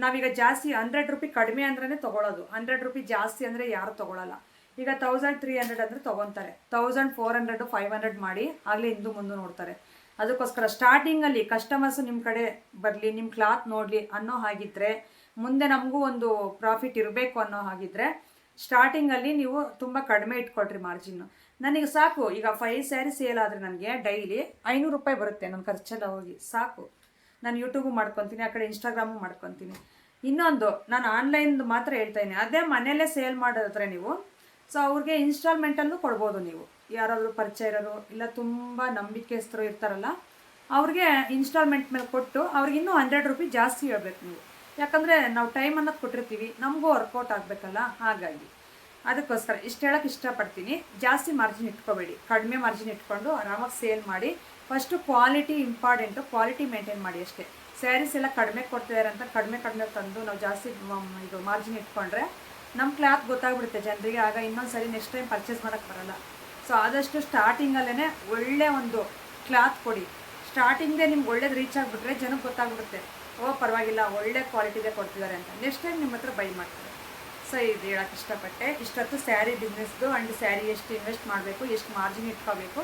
S1: ನಾವೀಗ ಜಾಸ್ತಿ ಹಂಡ್ರೆಡ್ ರುಪಿ ಕಡಿಮೆ ಅಂದ್ರೆ ತೊಗೊಳೋದು. ಹಂಡ್ರೆಡ್ ರುಪಿ ಜಾಸ್ತಿ ಅಂದರೆ ಯಾರು ತೊಗೊಳಲ್ಲ. ಈಗ ತೌಸಂಡ್ ತ್ರೀ ಹಂಡ್ರೆಡ್ ಅಂದರೆ ತೊಗೊತಾರೆ thousand four hundred five hundred ಮಾಡಿ ಆಗಲೇ ಹಿಂದೂ ಮುಂದೆ ನೋಡ್ತಾರೆ. ಅದಕ್ಕೋಸ್ಕರ ಸ್ಟಾರ್ಟಿಂಗಲ್ಲಿ ಕಸ್ಟಮರ್ಸು ನಿಮ್ಮ ಕಡೆ ಬರಲಿ ನಿಮ್ಮ ಕ್ಲಾತ್ ನೋಡಲಿ ಅನ್ನೋ ಹಾಗಿದ್ದರೆ ಮುಂದೆ ನಮಗೂ ಒಂದು ಪ್ರಾಫಿಟ್ ಇರಬೇಕು ಅನ್ನೋ ಹಾಗಿದ್ದರೆ ಸ್ಟಾರ್ಟಿಂಗಲ್ಲಿ ನೀವು ತುಂಬ ಕಡಿಮೆ ಇಟ್ಕೊಳ್ರಿ ಮಾರ್ಜಿನ್ನು ನನಗೆ ಸಾಕು, ಈಗ ಫೈವ್ ಸ್ಯಾರಿ ಸೇಲ್ ಆದರೆ ನನಗೆ ಡೈಲಿ ಐನೂರು ರೂಪಾಯಿ ಬರುತ್ತೆ ನನ್ನ ಖರ್ಚೆಲ್ಲ ಹೋಗಿ. ಸಾಕು. ನಾನು ಯೂಟ್ಯೂಬು ಮಾಡ್ಕೊತೀನಿ, ಆ ಕಡೆ ಇನ್ಸ್ಟಾಗ್ರಾಮು ಮಾಡ್ಕೊತೀನಿ. ಇನ್ನೊಂದು, ನಾನು ಆನ್ಲೈನ್ದು ಮಾತ್ರ ಹೇಳ್ತಾ ಇದ್ದೀನಿ. ಅದೇ ಮನೆಯಲ್ಲೇ ಸೇಲ್ ಮಾಡೋದ್ರೆ ನೀವು ಸೊ ಅವ್ರಿಗೆ ಇನ್ಸ್ಟಾಲ್ಮೆಂಟಲ್ಲೂ ಕೊಡ್ಬೋದು ನೀವು. ಯಾರಾದರೂ ಪರಿಚಯ ಇರೋರು, ಇಲ್ಲ ತುಂಬ ನಂಬಿಕೆಸ್ತರು ಇರ್ತಾರಲ್ಲ, ಅವ್ರಿಗೆ ಇನ್ಸ್ಟಾಲ್ಮೆಂಟ್ ಮೇಲೆ ಕೊಟ್ಟು ಅವ್ರಿಗೆ ಇನ್ನೂ ಹಂಡ್ರೆಡ್ ರುಪಿ ಜಾಸ್ತಿ ಹೇಳ್ಬೇಕು ನೀವು. ಯಾಕಂದರೆ ನಾವು ಟೈಮ್ ಅನ್ನೋದು ಕೊಟ್ಟಿರ್ತೀವಿ, ನಮಗೂ ವರ್ಕೌಟ್ ಆಗಬೇಕಲ್ಲ, ಹಾಗಾಗಿ. ಅದಕ್ಕೋಸ್ಕರ ಇಷ್ಟು ಹೇಳೋಕ್ಕೆ ಇಷ್ಟಪಡ್ತೀನಿ. ಜಾಸ್ತಿ ಮಾರ್ಜಿನ್ ಇಟ್ಕೋಬೇಡಿ. ಕಡಿಮೆ ಮಾರ್ಜಿನ್ ಇಟ್ಕೊಂಡು ಆರಾಮಾಗಿ ಸೇಲ್ ಮಾಡಿ. First quality important quality maintain ಮಾಡಿ ಅಷ್ಟೇ. ಸ್ಯಾರೀಸ್ ಎಲ್ಲ ಕಡಿಮೆ ಕೊಡ್ತಿದ್ದಾರೆ ಅಂತ ಕಡಿಮೆ ಕಡಿಮೆ ತಂದು ನಾವು ಜಾಸ್ತಿ ಇದು ಮಾರ್ಜಿನ್ ಇಟ್ಕೊಂಡ್ರೆ ನಮ್ಮ ಕ್ಲಾತ್ ಗೊತ್ತಾಗ್ಬಿಡುತ್ತೆ ಜನರಿಗೆ. ಆಗ ಇನ್ನೊಂದು ಸರಿ ನೆಕ್ಸ್ಟ್ ಟೈಮ್ ಪರ್ಚೇಸ್ ಮಾಡೋಕ್ಕೆ ಬರಲ್ಲ. ಸೊ ಆದಷ್ಟು ಸ್ಟಾರ್ಟಿಂಗಲ್ಲೇ ಒಳ್ಳೆ ಒಂದು ಕ್ಲಾತ್ ಕೊಡಿ. ಸ್ಟಾರ್ಟಿಂಗೇ ನಿಮ್ಗೆ ಒಳ್ಳೇದು ರೀಚ್ ಆಗಿಬಿಟ್ರೆ ಜನಕ್ಕೆ ಗೊತ್ತಾಗ್ಬಿಡುತ್ತೆ. ಓ, ಪರವಾಗಿಲ್ಲ, ಒಳ್ಳೆ ಕ್ವಾಲಿಟಿದೆ ಕೊಡ್ತಿದ್ದಾರೆ ಅಂತ. ನೆಕ್ಸ್ಟ್ ಟೈಮ್ ನಿಮ್ಮ ಹತ್ರ ಬೈ ಮಾಡ್ತಾರೆ ಸೊ ಇದು ಹೇಳಕ್ಕೆ ಇಷ್ಟಪಟ್ಟೆ. ಇಷ್ಟೊತ್ತು ಸ್ಯಾರಿ ಬಿಸ್ನೆಸ್ದು ಆ್ಯಂಡ್ ಸ್ಯಾರಿ ಎಷ್ಟು ಇನ್ವೆಸ್ಟ್ ಮಾಡಬೇಕು, ಎಷ್ಟು ಮಾರ್ಜಿನ್ ಇಟ್ಕೋಬೇಕು,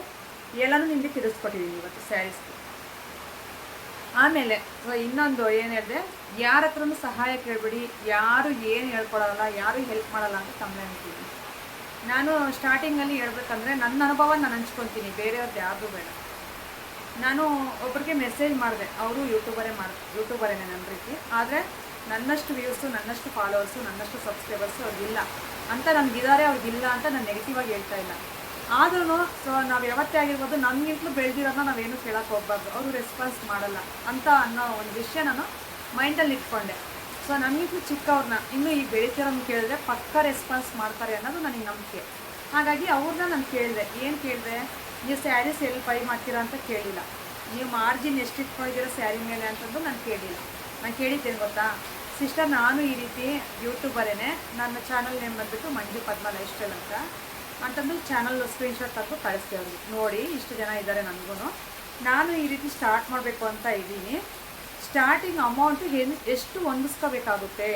S1: ಎಲ್ಲನೂ ನಿಮಗೆ ತಿಳಿಸ್ಕೊಟ್ಟಿದ್ದೀನಿ ಇವತ್ತು ಸ್ಯಾರೀಸ್ದು ಆಮೇಲೆ ಇನ್ನೊಂದು ಏನು ಹೇಳಿದೆ, ಯಾರ ಹತ್ರನೂ ಸಹಾಯ ಕೇಳಬೇಡಿ. ಯಾರು ಏನು ಹೇಳ್ಕೊಡೋಲ್ಲ, ಯಾರು ಹೆಲ್ಪ್ ಮಾಡಲ್ಲ ಅಂತ ಅಂತೀನಿ ನಾನು ಸ್ಟಾರ್ಟಿಂಗಲ್ಲಿ ಹೇಳ್ಬೇಕಂದ್ರೆ, ನನ್ನ ಅನುಭವ ನಾನು ಹಂಚ್ಕೊತೀನಿ. ಬೇರೆಯವ್ರದ್ದು ಯಾರ್ದು ಬೇಡ. ನಾನು ಒಬ್ಬರಿಗೆ ಮೆಸೇಜ್ ಮಾಡಿದೆ. ಅವರು ಯೂಟ್ಯೂಬರೇ ಮಾಡಿ ಯೂಟ್ಯೂಬರೇನೆ ನನ್ನ ರೀತಿ. ಆದರೆ ನನ್ನಷ್ಟು ವ್ಯೂಸು ನನ್ನಷ್ಟು ಫಾಲೋವರ್ಸು ನನ್ನಷ್ಟು ಸಬ್ಸ್ಕ್ರೈಬರ್ಸು ಅವ್ರಿಗಿಲ್ಲ ಅಂತ ನನಗಿದ್ದಾರೆ ಅವ್ರಿಗಿಲ್ಲ ಅಂತ ನಾನು ನೆಗೆಟಿವ್ ಆಗಿ ಹೇಳ್ತಾ ಇಲ್ಲ. ಆದ್ರೂ ಸೊ ನಾವು ಯಾವತ್ತೇ ಆಗಿರ್ಬೋದು ನಮಗಿಂತಲೂ ಬೆಳೆದಿರೋದನ್ನ ನಾವೇನು ಕೇಳೋಕ್ಕೆ ಹೋಗ್ಬಾರ್ದು. ಅವರು ರೆಸ್ಪಾನ್ಸ್ ಮಾಡಲ್ಲ ಅಂತ ಅನ್ನೋ ಒಂದು ವಿಷಯ ನಾನು ಮೈಂಡಲ್ಲಿ ಇಟ್ಕೊಂಡೆ. ಸೊ ನಮಗಿಂತಲೂ ಚಿಕ್ಕವ್ರನ್ನ ಇನ್ನೂ ಈ ಬೆಳೀತಿರೋನ್ನ ಕೇಳಿದ್ರೆ ಪಕ್ಕ ರೆಸ್ಪಾನ್ಸ್ ಮಾಡ್ತಾರೆ ಅನ್ನೋದು ನನಗೆ ನಂಬಿಕೆ. ಹಾಗಾಗಿ ಅವ್ರನ್ನ ನಾನು ಕೇಳಿದೆ. ಏನು ಕೇಳಿದೆ? ನೀವು ಸ್ಯಾರೀಸ್ ಎಲ್ಲಿ ಬೈ ಮಾಡ್ತೀರಾ ಅಂತ ಕೇಳಿಲ್ಲ. ನೀವು ಮಾರ್ಜಿನ್ ಎಷ್ಟು ಇಟ್ಕೊಂಡಿದ್ದೀರಾ ಸ್ಯಾರಿ ಮೇಲೆ ಅಂತಂದು ನಾನು ಕೇಳಿಲ್ಲ. ನಾನು ಕೇಳಿದ್ದೇನೆ ಗೊತ್ತಾ? ಸಿಸ್ಟರ್, ನಾನು ಈ ರೀತಿ ಯೂಟ್ಯೂಬರೇನೆ ನನ್ನ ಚಾನಲ್ ನೇಮ್ ಬಂದ್ಬಿಟ್ಟು ಮಂಜು ಪದ್ಮ ಲೈಫ್ ಸ್ಟೈಲ್ ಅಂತ. ಅಂತಂದು ಚಾನಲ್ ಸ್ಕ್ರೀನ್ಶಾಟ್ ತಂದು ಕಳಿಸ್ತೀವಿ ಅವ್ರಿಗೆ. ನೋಡಿ, ಇಷ್ಟು ಜನ ಇದ್ದಾರೆ ನನಗೂ. ನಾನು ಈ ರೀತಿ ಸ್ಟಾರ್ಟ್ ಮಾಡಬೇಕು ಅಂತ ಇದ್ದೀನಿ. ಸ್ಟಾರ್ಟಿಂಗ್ ಅಮೌಂಟು ಏನು, ಎಷ್ಟು ಹೊಂದಿಸ್ಕೋಬೇಕಾಗುತ್ತೆ?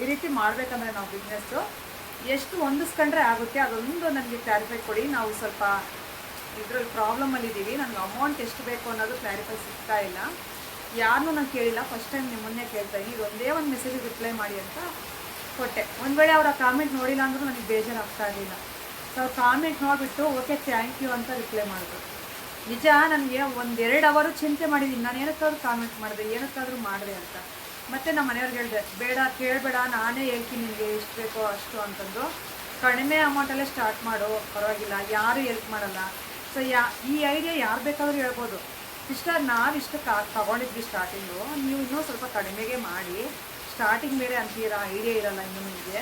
S1: ಈ ರೀತಿ ಮಾಡಬೇಕಂದ್ರೆ ನಾವು ಬಿಸ್ನೆಸ್ಸು. ಎಷ್ಟು ಹೊಂದಿಸ್ಕೊಂಡ್ರೆ ಆಗುತ್ತೆ? ಅದೊಂದು ನನಗೆ ಕ್ಲಾರಿಫೈ ಕೊಡಿ. ನಾವು ಸ್ವಲ್ಪ ಇದ್ರಲ್ಲಿ ಪ್ರಾಬ್ಲಮಲ್ಲಿ ಇದ್ದೀವಿ ನನಗೆ ಅಮೌಂಟ್ ಎಷ್ಟು ಬೇಕು ಅನ್ನೋದು ಕ್ಲಾರಿಫೈ ಸಿಗ್ತಾ ಇಲ್ಲ. ಯಾರನ್ನೂ ನಾನು ಕೇಳಿಲ್ಲ. ಫಸ್ಟ್ ಟೈಮ್ ನಿಮ್ಮನ್ನೇ ಕೇಳ್ತಾ ಇದ್ದೀನಿ ಒಂದೇ ಒಂದು ಮೆಸೇಜ್ ರಿಪ್ಲೈ ಮಾಡಿ ಅಂತ ಕೊಟ್ಟೆ. ಒಂದು ವೇಳೆ ಅವರ ಕಾಮೆಂಟ್ ನೋಡಿಲ್ಲ ಅಂದರೂ ನನಗೆ ಬೇಜಾರಾಗ್ತಾ ಇರಲಿಲ್ಲ. ಸೊ ಅವ್ರು ಕಾಮೆಂಟ್ ನೋಡಿಬಿಟ್ಟು ಓಕೆ ಥ್ಯಾಂಕ್ ಯು ಅಂತ ರಿಪ್ಲೈ ಮಾಡಿದ್ರು. ನಿಜ, ನನಗೆ ಒಂದೆರಡು ಅವರು ಚಿಂತೆ ಮಾಡಿದ್ದೀನಿ ನಾನು ಏನಕ್ಕಾದ್ರೂ ಕಾಮೆಂಟ್ ಮಾಡಿದೆ? ಏನಕ್ಕಾದ್ರೂ ಮಾಡಿದೆ ಅಂತ. ಮತ್ತೆ ನಮ್ಮ ಮನೆಯವ್ರಿಗೆ ಹೇಳಿದೆ, ಬೇಡ, ಕೇಳಬೇಡ. ನಾನೇ ಹೇಳ್ತೀನಿ ನಿಮಗೆ ಎಷ್ಟು ಬೇಕೋ ಅಷ್ಟು ಅಂತಂದು. ಕಡಿಮೆ ಅಮೌಂಟಲ್ಲೇ ಸ್ಟಾರ್ಟ್ ಮಾಡು. ಪರವಾಗಿಲ್ಲ. ಯಾರೂ ಹೆಲ್ಪ್ ಮಾಡಲ್ಲ. ಸೊ ಯಾ ಈ ಐಡಿಯಾ ಯಾರು ಬೇಕಾದ್ರೂ ಹೇಳ್ಬೋದು. ಸಿಸ್ಟರ್ ನಾವು ಇಷ್ಟಕ್ಕೆ ತಗೊಂಡಿದ್ವಿ ಸ್ಟಾರ್ಟಿಂಗು ನೀವು ಇನ್ನೂ ಸ್ವಲ್ಪ ಕಡಿಮೆಗೆ ಮಾಡಿ. ಸ್ಟಾರ್ಟಿಂಗ್ ಮೇಲೆ ಅಂತೀರಾ? ಐಡಿಯಾ ಇರಲ್ಲ ಇನ್ನು ನಿಮಗೆ.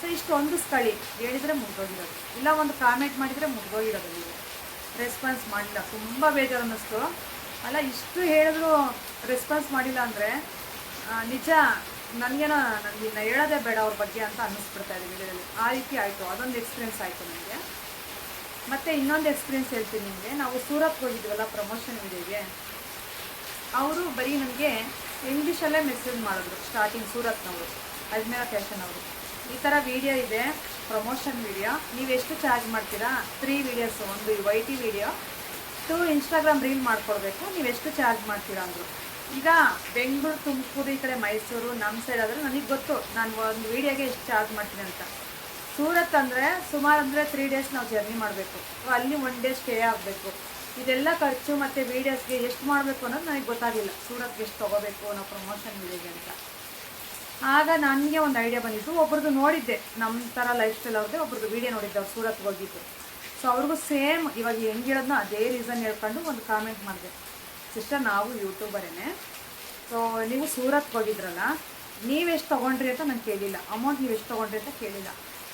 S1: ಸೊ ಇಷ್ಟು ಸ್ಥಳಿ ಹೇಳಿದರೆ ಮುಗ್ದೋಗಿರೋದು. ಇಲ್ಲ, ಒಂದು ಕಾಮೆಂಟ್ ಮಾಡಿದರೆ ಮುಗ್ದೋಗಿರೋದು ನೀವು ರೆಸ್ಪಾನ್ಸ್ ಮಾಡಿಲ್ಲ. ತುಂಬ ಬೇಜಾರು ಅನ್ನಿಸ್ತು ಅಲ್ಲ, ಇಷ್ಟು ಹೇಳಿದ್ರು ರೆಸ್ಪಾನ್ಸ್ ಮಾಡಿಲ್ಲ ಅಂದರೆ ನಿಜ ನನಗೇನೋ, ನನಗೆ ಹೇಳೋದೇ ಬೇಡ ಅವ್ರ ಬಗ್ಗೆ ಅಂತ ಅನ್ನಿಸ್ಬಿಡ್ತಾ ಇದೆ ವಿಡಿಯೋದಲ್ಲಿ ಆ ರೀತಿ ಆಯಿತು. ಅದೊಂದು ಎಕ್ಸ್ಪೀರಿಯನ್ಸ್ ಆಯಿತು ನನಗೆ. ಮತ್ತು ಇನ್ನೊಂದು ಎಕ್ಸ್ಪೀರಿಯನ್ಸ್ ಹೇಳ್ತೀನಿ ನಿಮಗೆ. ನಾವು ಸೂರತ್ಗೆ ಹೋಗಿದ್ವಲ್ಲ ಪ್ರಮೋಷನ್ ವೀಡಿಯೋಗೆ. ಅವರು ಬರೀ ನಮಗೆ ಇಂಗ್ಲೀಷಲ್ಲೇ ಮೆಸೇಜ್ ಮಾಡಿದ್ರು ಸ್ಟಾರ್ಟಿಂಗ್ ಸೂರತ್ನವರು, ಅಜ್ಮೇರ ಫ್ಯಾಷನ್ ಅವರು. ಈ ಥರ ವಿಡಿಯೋ ಇದೆ ಪ್ರಮೋಷನ್ ವಿಡಿಯೋ. ನೀವು ಎಷ್ಟು ಚಾರ್ಜ್ ಮಾಡ್ತೀರಾ? ತ್ರೀ ವೀಡಿಯೋಸು ಒಂದು Y T video to Instagram reel ಮಾಡ್ಕೊಡ್ಬೇಕು. ನೀವು ಎಷ್ಟು ಚಾರ್ಜ್ ಮಾಡ್ತೀರಾ ಅಂದರು. ಈಗ ಬೆಂಗಳೂರು ತುಮಕೂರು, ಈ ಕಡೆ ಮೈಸೂರು ನಮ್ಮ ಸೈಡ್ ಆದರೆ ನನಗೆ ಗೊತ್ತು, ನಾನು ಒಂದು ವೀಡಿಯೋಗೆ ಎಷ್ಟು ಚಾರ್ಜ್ ಮಾಡ್ತೀನಿ ಅಂತ. ಸೂರತ್ ಅಂದರೆ ಸುಮಾರು ಅಂದರೆ ತ್ರೀ ಡೇಸ್ ನಾವು ಜರ್ನಿ ಮಾಡಬೇಕು. ಅಲ್ಲಿ ಒನ್ ಡೇ ಸ್ಟೇ ಆಗಬೇಕು. ಇದೆಲ್ಲ ಖರ್ಚು ಮತ್ತು ವೀಡಿಯೋಸ್ಗೆ ಎಷ್ಟು ಮಾಡಬೇಕು ಅನ್ನೋದು ನನಗೆ ಗೊತ್ತಾಗಿಲ್ಲ. ಸೂರತ್ಗೆ ಎಷ್ಟು ತೊಗೋಬೇಕು ಅನ್ನೋ ಪ್ರಮೋಷನ್ ಇದೆ ಅಂತ. ಆಗ ನನಗೆ ಒಂದು ಐಡಿಯಾ ಬಂದಿತ್ತು. ಒಬ್ರದ್ದು ನೋಡಿದ್ದೆ. ನಮ್ಮ ಥರ ಲೈಫ್ ಸ್ಟೈಲ್ ಅವ್ರದ್ದೇ ಒಬ್ರದ್ದು ವೀಡಿಯೋ ನೋಡಿದ್ದೆ ಅವ್ರು ಸೂರತ್ಗೆ ಹೋಗಿದ್ದು. ಸೊ ಅವ್ರಿಗೂ ಸೇಮ್ ಇವಾಗ ಹೆಂಗೆ ಹೇಳೋದನ್ನ ಅದೇ ರೀಸನ್ ಹೇಳ್ಕೊಂಡು ಒಂದು ಕಾಮೆಂಟ್ ಮಾಡಿದೆ. ಸಿಸ್ಟರ್ ನಾವು ಯೂಟ್ಯೂಬರೇನೆ ಸೊ ನೀವು ಸೂರತ್ಗೆ ಹೋಗಿದ್ರಲ್ಲ, ನೀವೆಷ್ಟು ತೊಗೊಂಡ್ರಿ ಅಂತ ನಾನು ಕೇಳಿಲ್ಲ. ಅಮೌಂಟ್ ನೀವು ಎಷ್ಟು ತೊಗೊಂಡ್ರಿ ಅಂತ ಕೇಳಿಲ್ಲ.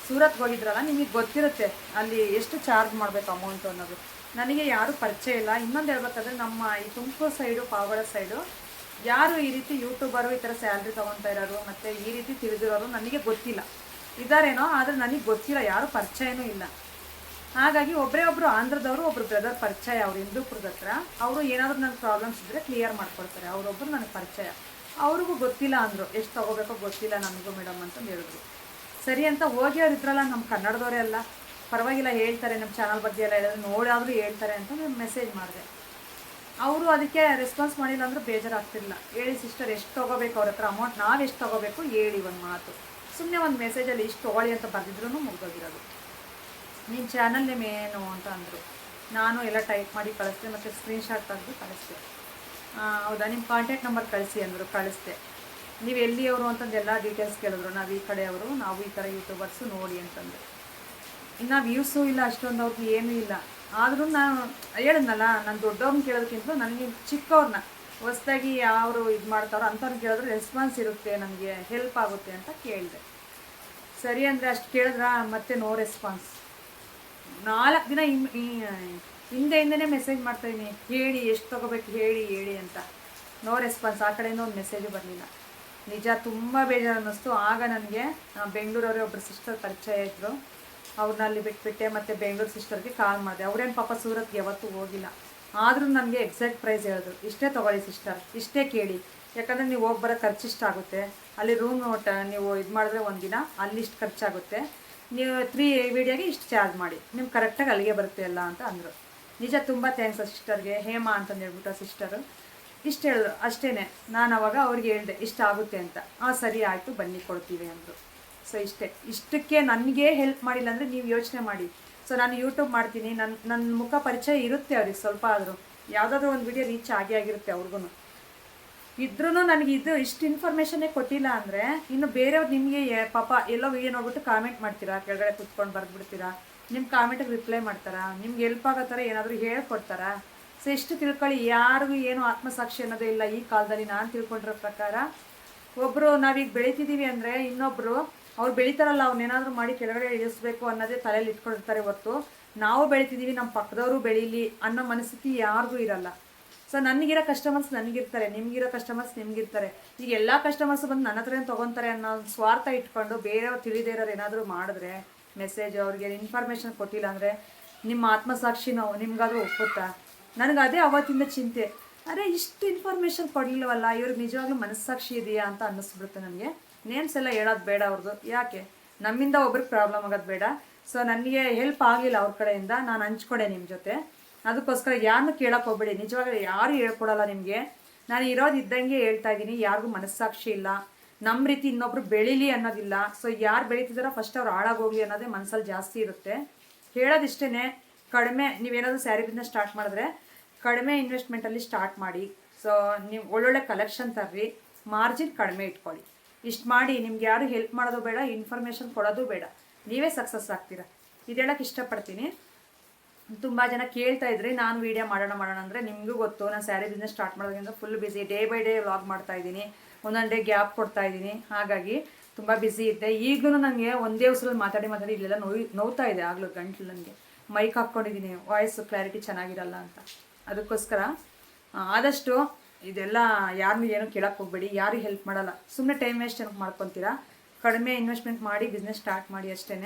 S1: ಸೂರತ್ಗೆ ಹೋಗಿದ್ರಲ್ಲ, ನಿಮಗೆ ಗೊತ್ತಿರುತ್ತೆ ಅಲ್ಲಿ ಎಷ್ಟು ಚಾರ್ಜ್ ಮಾಡಬೇಕು ಅಮೌಂಟು ಅನ್ನೋದು. ನನಗೆ ಯಾರೂ ಪರಿಚಯ ಇಲ್ಲ. ಇನ್ನೊಂದು ಹೇಳ್ಬೇಕಾದ್ರೆ ನಮ್ಮ ಈ ತುಮಕೂರು ಸೈಡು ಪಾವಗಡ ಸೈಡು ಯಾರು ಈ ರೀತಿ ಯೂಟ್ಯೂಬರು ಈ ಥರ ಸ್ಯಾಲ್ರಿ ತೊಗೊತಾ ಇರೋರು ಮತ್ತು ಈ ರೀತಿ ತಿಳಿದಿರೋರು ನನಗೆ ಗೊತ್ತಿಲ್ಲ. ಇದ್ದಾರೇನೋ ಆದರೆ ನನಗೆ ಗೊತ್ತಿಲ್ಲ, ಯಾರೂ ಪರಿಚಯನೂ ಇಲ್ಲ. ಹಾಗಾಗಿ ಒಬ್ಬರೇ ಒಬ್ಬರು ಆಂಧ್ರದವರು ಒಬ್ಬರು ಬ್ರದರ್ ಪರಿಚಯ, ಅವರು ಹಿಂದೂಪುರದ ಹತ್ರ, ಅವರು ಏನಾದರೂ ನನ್ನ ಪ್ರಾಬ್ಲಮ್ಸ್ ಇದ್ದರೆ ಕ್ಲಿಯರ್ ಮಾಡ್ಕೊಡ್ತಾರೆ. ಅವರೊಬ್ಬರು ನನಗೆ ಪರಿಚಯ. ಅವ್ರಿಗೂ ಗೊತ್ತಿಲ್ಲ ಅಂದರು, ಎಷ್ಟು ತೊಗೋಬೇಕೋ ಗೊತ್ತಿಲ್ಲ ನನಗೂ ಮೇಡಮ್ ಅಂತಂದು ಹೇಳಿದ್ರು. ಸರಿ ಅಂತ ಹೋಗಿ ಅವ್ರು ಇದ್ರಲ್ಲ ನಮ್ಮ ಕನ್ನಡದವರೇ ಅಲ್ಲ. ಪರವಾಗಿಲ್ಲ ಹೇಳ್ತಾರೆ ನಮ್ಮ ಚಾನಲ್ ಬಗ್ಗೆ ಎಲ್ಲ ಹೇಳಿದ್ರೆ ನೋಡಾದರೂ ಹೇಳ್ತಾರೆ ಅಂತ ನಾನು ಮೆಸೇಜ್ ಮಾಡಿದೆ. ಅವರು ಅದಕ್ಕೆ ರೆಸ್ಪಾನ್ಸ್ ಮಾಡಿಲ್ಲ ಅಂದ್ರೆ ಬೇಜಾರಾಗ್ತಿಲ್ಲ ಹೇಳಿ ಸಿಸ್ಟರ್ ಎಷ್ಟು ತೊಗೋಬೇಕು ಅವ್ರ ಹತ್ರ? ಅಮೌಂಟ್ ನಾವು ಎಷ್ಟು ತೊಗೋಬೇಕು? ಹೇಳಿ ಒಂದು ಮಾತು. ಸುಮ್ಮನೆ ಒಂದು ಮೆಸೇಜಲ್ಲಿ ಇಷ್ಟು ತೊಗೊಳ್ಳಿ ಅಂತ ಬರೆದಿದ್ರು ಮುಗ್ದೋಗಿರೋದು. ನಿಮ್ಮ ಚಾನಲ್ ನೇಮ್ ಏನು? ಅಂತ ಅಂದರು. ನಾನು ಎಲ್ಲ ಟೈಪ್ ಮಾಡಿ ಕಳಿಸ್ದೆ, ಮತ್ತು ಸ್ಕ್ರೀನ್ಶಾಟ್ ತೆಗೆದು ಕಳಿಸ್ದೆ. ಹೌದಾ? ನಿಮ್ಮ ಕಾಂಟ್ಯಾಕ್ಟ್ ನಂಬರ್ ಕಳಿಸಿ ಅಂದರು, ಕಳಿಸ್ದೆ. ನೀವು ಎಲ್ಲಿಯವರು ಅಂತಂದು ಎಲ್ಲ ಡೀಟೇಲ್ಸ್ ಕೇಳಿದ್ರು. ನಾವು ಈ ಕಡೆಯವರು, ನಾವು ಈ ಥರ ಯೂಟ್ಯೂಬರ್ಸು ನೋಡಿ ಅಂತಂದು. ಇನ್ನು ವ್ಯೂಸು ಇಲ್ಲ ಅಷ್ಟೊಂದು ಅವ್ರಿಗೆ ಏನೂ ಇಲ್ಲ. ಆದರೂ ನಾನು ಹೇಳಿದ್ನಲ್ಲ, ನಾನು ದೊಡ್ಡವ್ರನ್ನ ಕೇಳೋದಕ್ಕಿಂತ ನನಗೆ ಚಿಕ್ಕವ್ರನ್ನ ಹೊಸ್ದಾಗಿ ಯಾರು ಇದು ಮಾಡ್ತಾರೋ ಅಂಥವ್ರನ್ನ ಕೇಳಿದ್ರೆ ರೆಸ್ಪಾನ್ಸ್ ಇರುತ್ತೆ ನನಗೆ ಹೆಲ್ಪ್ ಆಗುತ್ತೆ ಅಂತ ಕೇಳಿದೆ. ಸರಿ ಅಂದರೆ ಅಷ್ಟು ಕೇಳಿದ್ರ? ಮತ್ತೆ ನೋ ರೆಸ್ಪಾನ್ಸ್ ನಾಲ್ಕು ದಿನ ಹಿಂದೆ ಹಿಂದೆನೇ ಮೆಸೇಜ್ ಮಾಡ್ತಾಯಿದ್ದೀನಿ ಹೇಳಿ, ಎಷ್ಟು ತೊಗೋಬೇಕು ಹೇಳಿ ಹೇಳಿ ಅಂತ. ನೋ ರೆಸ್ಪಾನ್ಸ್ ಆ ಕಡೆಯಿಂದ ಒಂದು ಮೆಸೇಜು ಬರಲಿಲ್ಲ. ನಿಜ ತುಂಬ ಬೇಜಾರು ಅನ್ನಿಸ್ತು. ಆಗ ನನಗೆ ಬೆಂಗಳೂರವ್ರೆ ಒಬ್ಬರು ಸಿಸ್ಟರ್ ಪರಿಚಯ ಇದ್ದರು ಅವ್ರನ್ನ ಅಲ್ಲಿ ಬಿಟ್ಬಿಟ್ಟೆ, ಮತ್ತು ಬೆಂಗಳೂರು ಸಿಸ್ಟರ್ಗೆ ಕಾಲ್ ಮಾಡಿದೆ. ಅವ್ರೇನು ಪಾಪ ಸೂರತ್ಗೆ ಯಾವತ್ತೂ ಹೋಗಿಲ್ಲ. ಆದರೂ ನನಗೆ ಎಕ್ಸಾಕ್ಟ್ ಪ್ರೈಸ್ ಹೇಳಿದ್ರು. ಇಷ್ಟೇ ತೊಗೊಳ್ಳಿ ಸಿಸ್ಟರ್ ಇಷ್ಟೇ ಕೇಳಿ. ಯಾಕಂದರೆ ನೀವು ಹೋಗಿ ಬರೋ ಖರ್ಚು ಇಷ್ಟಾಗುತ್ತೆ ಅಲ್ಲಿ ರೂಮ್ ನೋಟ, ನೀವು ಇದು ಮಾಡಿದ್ರೆ ಒಂದಿನ ಅಲ್ಲಿ ಇಷ್ಟು ಖರ್ಚಾಗುತ್ತೆ. ನೀವು ತ್ರೀ ವಿಡಿಯೋಗೆ ಇಷ್ಟು ಚಾರ್ಜ್ ಮಾಡಿ. ನಿಮ್ಗೆ ಕರೆಕ್ಟಾಗಿ ಅಲ್ಲಿಗೆ ಬರುತ್ತೆ ಎಲ್ಲ ಅಂತ ಅಂದರು. ನಿಜ ತುಂಬ ಥ್ಯಾಂಕ್ಸ್ ಸಿಸ್ಟರ್ಗೆ ಹೇಮಾ ಅಂತಂದು ಹೇಳ್ಬಿಟ್ಟು ಸಿಸ್ಟರು ಇಷ್ಟು ಹೇಳಿದ್ರು ಅಷ್ಟೇ ನಾನು ಅವಾಗ ಅವ್ರಿಗೆ ಹೇಳಿದೆ, ಇಷ್ಟ ಆಗುತ್ತೆ ಅಂತ. ಹಾಂ ಸರಿ ಆಯಿತು, ಬನ್ನಿ, ಕೊಡ್ತೀವಿ ಅಂದರು. ಸೊ ಇಷ್ಟೇ. ಇಷ್ಟಕ್ಕೆ ನನಗೆ ಹೆಲ್ಪ್ ಮಾಡಿಲ್ಲ ಅಂದರೆ ನೀವು ಯೋಚನೆ ಮಾಡಿ. ಸೊ ನಾನು ಯೂಟ್ಯೂಬ್ ಮಾಡ್ತೀನಿ. ನನ್ನ ನನ್ನ ಮುಖ ಪರಿಚಯ ಇರುತ್ತೆ ಅವ್ರಿಗೆ ಸ್ವಲ್ಪ ಆದರೂ. ಯಾವುದಾದ್ರೂ ಒಂದು ವಿಡಿಯೋ ರೀಚ್ ಆಗೇ ಆಗಿರುತ್ತೆ ಅವ್ರಿಗೂ ಇದ್ರೂ ನನಗೆ ಇದು ಇಷ್ಟು ಇನ್ಫಾರ್ಮೇಷನ್ನೇ ಕೊಟ್ಟಿಲ್ಲ ಅಂದರೆ ಇನ್ನು ಬೇರೆಯವ್ರು ನಿಮಗೆ ಪಾಪ ಎಲ್ಲೋ ವಿಡಿಯೋ ನೋಡ್ಬಿಟ್ಟು ಕಾಮೆಂಟ್ ಮಾಡ್ತೀರಾ? ಕೆಳಗಡೆ ಕುತ್ಕೊಂಡು ಬರೆದ್ಬಿಡ್ತೀರಾ? ನಿಮ್ಮ ಕಾಮೆಂಟಿಗೆ ರಿಪ್ಲೈ ಮಾಡ್ತಾರಾ? ನಿಮ್ಗೆ ಹೆಲ್ಪ್ ಆಗೋ ಥರ ಏನಾದರೂ ಹೇಳ್ಕೊಡ್ತಾರಾ? ಸೊ ಎಷ್ಟು ತಿಳ್ಕೊಳ್ಳಿ, ಯಾರಿಗೂ ಏನು ಆತ್ಮಸಾಕ್ಷಿ ಅನ್ನೋದೇ ಇಲ್ಲ ಈ ಕಾಲದಲ್ಲಿ ನಾನು ತಿಳ್ಕೊಂಡಿರೋ ಪ್ರಕಾರ. ಒಬ್ಬರು ನಾವೀಗ ಬೆಳಿತಿದ್ದೀವಿ ಅಂದರೆ ಇನ್ನೊಬ್ಬರು ಅವ್ರು ಬೆಳಿತಾರಲ್ಲ ಏನಾದರೂ ಮಾಡಿ ಕೆಳಗಡೆ ಇಳಿಸ್ಬೇಕು ಅನ್ನೋದೇ ತಲೆಯಲ್ಲಿ ಇಟ್ಕೊಂಡಿರ್ತಾರೆ ಹೊತ್ತು ನಾವು ಬೆಳಿತಿದ್ದೀವಿ ನಮ್ಮ ಪಕ್ಕದವರು ಬೆಳೀಲಿ ಅನ್ನೋ ಮನಸ್ಥಿತಿ ಯಾರಿಗೂ ಇರಲ್ಲ. ಸೊ ನನಗಿರೋ ಕಸ್ಟಮರ್ಸ್ ನನಗಿರ್ತಾರೆ, ನಿಮಗಿರೋ ಕಸ್ಟಮರ್ಸ್ ನಿಮಗಿರ್ತಾರೆ. ಈಗ ಎಲ್ಲ ಕಸ್ಟಮರ್ಸ್ ಬಂದು ನನ್ನ ಹತ್ರನೇ ತೊಗೊತಾರೆ ಅನ್ನೋ ಸ್ವಾರ್ಥ ಇಟ್ಕೊಂಡು ಬೇರೆಯವ್ರು ತಿಳಿದೇ ಇರೋರು ಏನಾದರೂ ಮಾಡಿದ್ರೆ ಮೆಸೇಜ್ ಅವ್ರಿಗೆ ಇನ್ಫಾರ್ಮೇಷನ್ ಕೊಟ್ಟಿಲ್ಲ ಅಂದರೆ ನಿಮ್ಮ ಆತ್ಮಸಾಕ್ಷಿ ನಾವು ನಿಮ್ಗಾದ್ರೂ ಒಪ್ಪುತ್ತಾ? ನನಗೆ ಅದೇ ಅವತ್ತಿಂದ ಚಿಂತೆ. ಅರೆ, ಇಷ್ಟು ಇನ್ಫಾರ್ಮೇಷನ್ ಕೊಡಲಿಲ್ಲವಲ್ಲ ಇವ್ರಿಗೆ ನಿಜವಾಗ್ಲೂ ಮನಸ್ಸಾಕ್ಷಿ ಇದೆಯಾ ಅಂತ ಅನ್ನಿಸ್ಬಿಡುತ್ತೆ ನನಗೆ. ನೇಮ್ಸ್ ಎಲ್ಲ ಹೇಳೋದು ಬೇಡ ಅವ್ರದ್ದು ಯಾಕೆ? ನಮ್ಮಿಂದ ಒಬ್ರಿಗೆ ಪ್ರಾಬ್ಲಮ್ ಆಗೋದು ಬೇಡ. ಸೊ ನನಗೆ ಹೆಲ್ಪ್ ಆಗಲಿಲ್ಲ ಅವ್ರ ಕಡೆಯಿಂದ. ನಾನು ಹಂಚ್ಕೊಡೆ ನಿಮ್ಮ ಜೊತೆ. ಅದಕ್ಕೋಸ್ಕರ ಯಾರನ್ನೂ ಕೇಳಕ್ಕೆ ಹೋಗ್ಬೇಡಿ. ನಿಜವಾಗ್ಲೂ ಯಾರು ಹೇಳ್ಕೊಡಲ್ಲ ನಿಮಗೆ. ನಾನು ಇರೋದು ಇದ್ದಂಗೆ ಹೇಳ್ತಾ ಇದ್ದೀನಿ. ಯಾರಿಗೂ ಮನಸ್ಸಾಕ್ಷಿ ಇಲ್ಲ. ನಮ್ಮ ರೀತಿ ಇನ್ನೊಬ್ರು ಬೆಳೀಲಿ ಅನ್ನೋದಿಲ್ಲ. ಸೊ ಯಾರು ಬೆಳೀತಿದಾರೋ ಫಸ್ಟ್ ಅವ್ರು ಹಾಳಾಗೋಗ್ಲಿ ಅನ್ನೋದೇ ಮನಸ್ಸಲ್ಲಿ ಜಾಸ್ತಿ ಇರುತ್ತೆ. ಹೇಳೋದಿಷ್ಟೇ ಕಡಿಮೆ ನೀವೇನಾದರೂ ಸ್ಯಾರಿ ಬಿಸ್ನೆಸ್ ಸ್ಟಾರ್ಟ್ ಮಾಡಿದ್ರೆ ಕಡಿಮೆ ಇನ್ವೆಸ್ಟ್ಮೆಂಟಲ್ಲಿ ಸ್ಟಾರ್ಟ್ ಮಾಡಿ ಸೊ ನೀವು ಒಳ್ಳೊಳ್ಳೆ ಕಲೆಕ್ಷನ್ ತರ್ರಿ ಮಾರ್ಜಿನ್ ಕಡಿಮೆ ಇಟ್ಕೊಳ್ಳಿ. ಇಷ್ಟು ಮಾಡಿ ನಿಮ್ಗೆ ಯಾರು ಹೆಲ್ಪ್ ಮಾಡೋದು ಬೇಡ ಇನ್ಫಾರ್ಮೇಷನ್ ಕೊಡೋದು ಬೇಡ. ನೀವೇ ಸಕ್ಸಸ್ ಆಗ್ತೀರಾ. ಇದು ಹೇಳೋಕೆ ಇಷ್ಟಪಡ್ತೀನಿ. ತುಂಬ ಜನ ಕೇಳ್ತಾ ಇದ್ರಿ, ನಾನು ವೀಡಿಯೋ ಮಾಡೋಣ ಮಾಡೋಣ ಅಂದರೆ ನಿಮಗೂ ಗೊತ್ತು. ನಾನು ಸ್ಯಾರಿ ಬಿಸ್ನೆಸ್ ಸ್ಟಾರ್ಟ್ ಮಾಡೋದ್ರಿಂದ full busy day by day vlog ಮಾಡ್ತಾ ಇದ್ದೀನಿ. ಒಂದೊಂದು ಡೇ ಗ್ಯಾಪ್ ಕೊಡ್ತಾ ಇದ್ದೀನಿ. ಹಾಗಾಗಿ ತುಂಬ ಬ್ಯುಸಿ ಇದ್ದೆ. ಈಗಲೂ ನನಗೆ ಒಂದೇ ಉಸಿರಲ್ಲಿ ಮಾತಾಡಿ ಮಾತಾಡಿ ಇಲ್ಲೆಲ್ಲ ನೋಯ್, ನೋವ್ತಾ ಇದೆ ಆಗಲೂ ಗಂಟ್ಲು ನನಗೆ ಮೈಕ್ ಹಾಕ್ಕೊಂಡಿದ್ದೀನಿ. ವಾಯ್ಸ್ ಕ್ಲಾರಿಟಿ ಚೆನ್ನಾಗಿರಲ್ಲ ಅಂತ. ಅದಕ್ಕೋಸ್ಕರ ಆದಷ್ಟು ಇದೆಲ್ಲ ಯಾರನ್ನೂ ಏನೂ ಕೇಳಕ್ಕೆ ಹೋಗಬೇಡಿ ಯಾರಿಗೂ ಹೆಲ್ಪ್ ಮಾಡಲ್ಲ. ಸುಮ್ಮನೆ ಟೈಮ್ ವೇಸ್ಟ್ ಏನಕ್ಕೆ ಮಾಡ್ಕೊತೀರಾ? ಕಡಿಮೆ ಇನ್ವೆಸ್ಟ್ಮೆಂಟ್ ಮಾಡಿ ಬಿಸ್ನೆಸ್ ಸ್ಟಾರ್ಟ್ ಮಾಡಿ ಅಷ್ಟೇ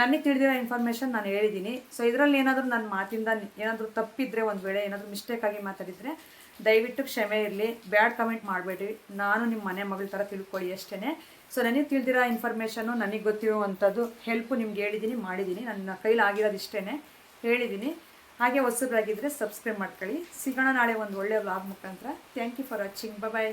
S1: ನನಗೆ ತಿಳಿದಿರೋ ಇನ್ಫಾರ್ಮೇಷನ್ ನಾನು ಹೇಳಿದ್ದೀನಿ ಸೊ ಇದರಲ್ಲಿ ಏನಾದರೂ ನನ್ನ ಮಾತಿಂದ ಏನಾದರೂ ತಪ್ಪಿದ್ರೆ ಒಂದು ವೇಳೆ, ಏನಾದರೂ ಮಿಸ್ಟೇಕ್ ಆಗಿ ಮಾತಾಡಿದರೆ ದಯವಿಟ್ಟು ಕ್ಷಮೆ ಇರಲಿ. ಬ್ಯಾಡ್ ಕಮೆಂಟ್ ಮಾಡಬೇಡಿ. ನಾನು ನಿಮ್ಮ ಮನೆ ಮಗಳ ಥರ ತಿಳ್ಕೊಳ್ಳಿ ಅಷ್ಟೇ ಸೊ ನನಗೆ ತಿಳಿದಿರೋ ಇನ್ಫಾರ್ಮೇಷನ್ನು ನನಗೆ ಗೊತ್ತಿರುವಂಥದ್ದು ಹೆಲ್ಪು ನಿಮ್ಗೆ ಹೇಳಿದ್ದೀನಿ ಮಾಡಿದ್ದೀನಿ ನನ್ನ ಕೈಲಾಗಿರೋದು ಇಷ್ಟೇ ಹೇಳಿದ್ದೀನಿ ಹಾಗೆ ಹೊಸದಾಗಿದ್ದರೆ ಸಬ್ಸ್ಕ್ರೈಬ್ ಮಾಡ್ಕೊಳ್ಳಿ. ಸಿಗೋಣ ನಾಳೆ ಒಂದು ಒಳ್ಳೆಯ ವ್ಲಾಗ್ ಮುಖಾಂತರ. Thank you for watching bye